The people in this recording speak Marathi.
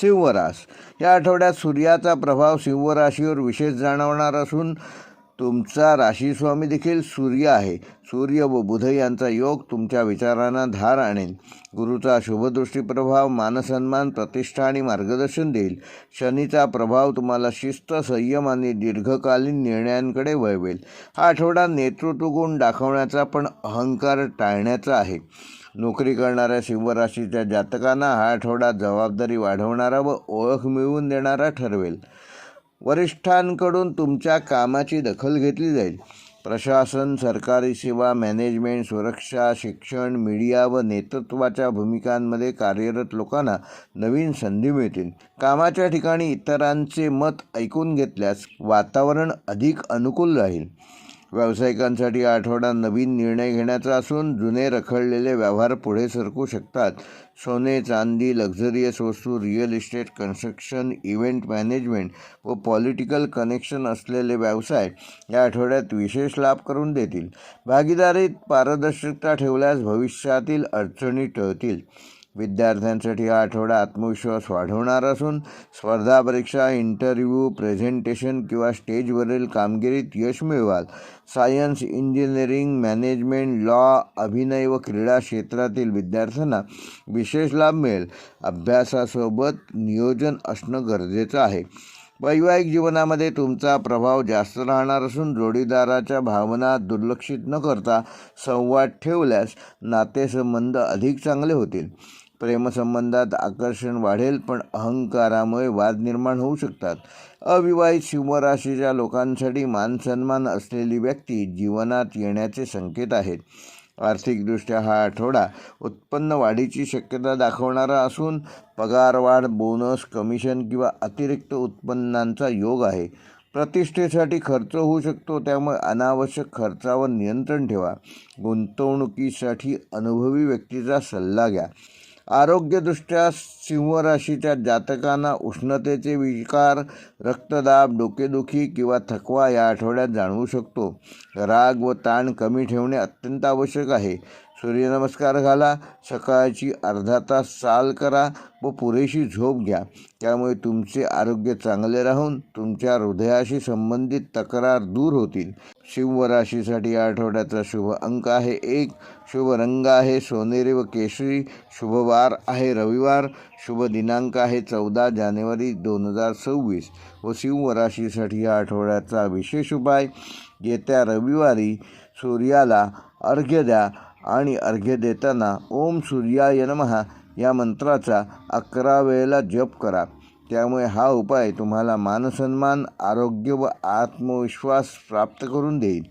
सिंहरास या आठवड्यात सूर्याचा प्रभाव सिंहराशीवर विशेष जाणवणार असून तुमचा राशीस्वामी देखील सूर्य आहे. सूर्य व बुध यांचा योग तुमच्या विचारांना धार आणेल. गुरुचा शुभदृष्टी प्रभाव मानसन्मान प्रतिष्ठा आणि मार्गदर्शन देईल. शनीचा प्रभाव तुम्हाला शिस्त संयम आणि दीर्घकालीन निर्णयांकडे वळवेल. हा आठवडा नेतृत्व गुण दाखवण्याचा पण अहंकार टाळण्याचा आहे. नोकरी करणाऱ्या शिवराशीच्या जातकांना हा आठवडा जबाबदारी वाढवणारा व ओळख मिळवून देणारा ठरवेल. वरिष्ठांकडून तुमच्या कामाची दखल घेतली जाईल. प्रशासन सरकारी सेवा मॅनेजमेंट सुरक्षा शिक्षण मीडिया व नेतृत्वाच्या भूमिकांमध्ये कार्यरत लोकांना नवीन संधी मिळतील. कामाच्या ठिकाणी इतरांचे मत ऐकून घेतल्यास वातावरण अधिक अनुकूल राहील. व्यावसायिकांसाठी आठवडा नवीन निर्णय घेण्याचा असून जुने रखडलेले व्यवहार पुढे सरकू शकतात. सोने चांदी लक्झरियस वस्तू real estate construction event management व पॉलिटिकल कनेक्शन असलेले व्यवसाय या आठवड्यात विशेष लाभ करून देतील. भागीदारीत पारदर्शकता ठेवल्यास भविष्यातील अडचणी टळतील. विद्यार्थ्यांसाठी हा आठवडा आत्मविश्वास वाढवणार असून स्पर्धा परीक्षा इंटरव्ह्यू प्रेझेंटेशन किंवा स्टेजवरील कामगिरीत यश मिळवाल. सायन्स इंजिनिअरिंग मॅनेजमेंट लॉ अभिनय व क्रीडा क्षेत्रातील विद्यार्थ्यांना विशेष लाभ मिळेल. अभ्यासासोबत नियोजन असणं गरजेचं आहे. वैवाहिक जीवनामध्ये तुमचा प्रभाव जास्त राहणार असून जोडीदाराच्या भावना दुर्लक्षित न करता संवाद ठेवल्यास नातेसंबंध अधिक चांगले होतील. प्रेमसंबंधात आकर्षण वाढेल पण अहंकारामुळे वाद निर्माण होऊ शकतात. अविवाहित सिंहराशीच्या लोकांसाठी मानसन्मान असलेली व्यक्ती जीवनात येण्याचे संकेत आहेत. आर्थिकदृष्ट्या हा आठवडा उत्पन्न वाढीची शक्यता दाखवणारा असून पगारवाढ बोनस कमिशन किंवा अतिरिक्त उत्पन्नांचा योग आहे. प्रतिष्ठेसाठी खर्च होऊ शकतो त्यामुळे अनावश्यक खर्चावर नियंत्रण ठेवा. गुंतवणुकीसाठी अनुभवी व्यक्तीचा सल्ला घ्या. आरोग्यदृष्ट्या सिंहराशीच्या जातकांना उष्णतेचे विकार रक्तदाब डोकेदुखी किंवा थकवा या आठवड्यात जाणवू शकतो. राग व ताण कमी ठेवणे अत्यंत आवश्यक आहे. सूर्यनमस्कार घाला सकाळची अर्धा तास चाल करा व पुरेशी झोप घ्या. त्यामुळे तुमचे आरोग्य चांगले राहून तुमच्या हृदयाशी संबंधित तक्रार दूर होतील. शिव राशीसाठी या आठवड्याचा शुभ अंक आहे एक. शुभ रंग आहे सोनेरी व केशरी. शुभ वार आहे रविवार. शुभ दिनांक आहे चौदा जानेवारी दोन हजार सव्वीस. व शिवराशीसाठी राशीसाठी या आठवड्याचा विशेष उपाय. येत्या रविवारी सूर्याला अर्घ्य द्या. आणि अर्घ्य देताना ओम सूर्याय नमहा या मंत्राचा अकरा वेळेला जप करा. त्यामुळे हा उपाय तुम्हाला मानसन्मान आरोग्य व आत्मविश्वास प्राप्त करून देईल.